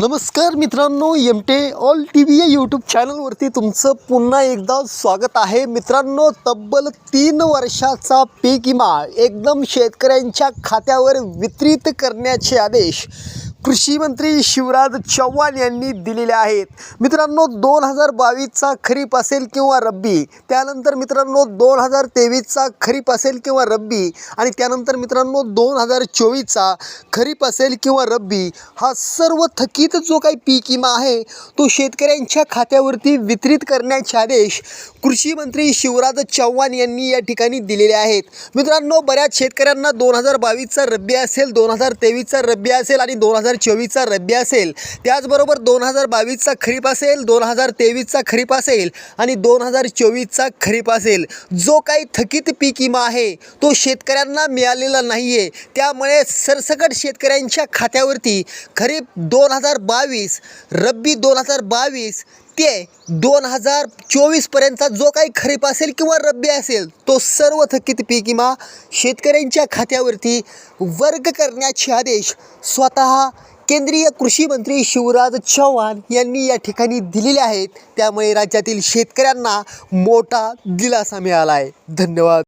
नमस्कार मित्रांनो M T all T V या यूट्यूब चॅनलवरती तुमचं पुन्हा एकदा स्वागत आहे. मित्रांनो तब्बल तीन वर्षाचा पीक विमा एकदम शेतकऱ्यांच्या खात्यावर वितरित करण्याचे आदेश कृषी मंत्री शिवराज चव्हाण यांनी दिलेले आहेत. मित्रांनो दोन हजार बावीसचा खरीप असेल किंवा रब्बी त्यानंतर मित्रांनो दोन हजार तेवीसचा खरीप असेल किंवा रब्बी आणि त्यानंतर मित्रांनो दोन हजार चोवीसचा खरीप असेल किंवा रब्बी हा सर्व थकीत जो काही पीक विमा आहे तो शेतकऱ्यांच्या खात्यावरती वितरित करण्याचे आदेश कृषी मंत्री शिवराज चव्हाण यांनी या ठिकाणी दिलेले आहेत. मित्रांनो बऱ्याच शेतकऱ्यांना दोन हजार बावीसचा रब्बी असेल दोन हजार तेवीसचा रब्बी असेल आणि दोन हजार चोवीसचा रब्बी असेल त्याचबरोबर दोन हजार बावीसचा खरीप असेल दोन हजार तेवीसचा खरीप असेल आणि दोन हजार चोवीसचा खरीप असेल. जो काही थकीत पीक विमा आहे तो शेतकऱ्यांना मिळालेला नाही आहे त्यामुळे सरसकट शेतकऱ्यांच्या खात्यावरती खरीप दोन हजार बावीस रब्बी दोन हजार बावीस ते दोन हजार चोवीसपर्यंतचा जो काही खरीप असेल किंवा रब्बी असेल तो सर्व थकीत पीक विमा शेतकऱ्यांच्या खात्यावरती वर्ग करण्याचे आदेश स्वतः केंद्रीय कृषी मंत्री शिवराज चव्हाण यांनी या ठिकाणी दिलेले आहेत. त्यामुळे राज्यातील शेतकऱ्यांना मोठा दिलासा मिळाला आहे. धन्यवाद.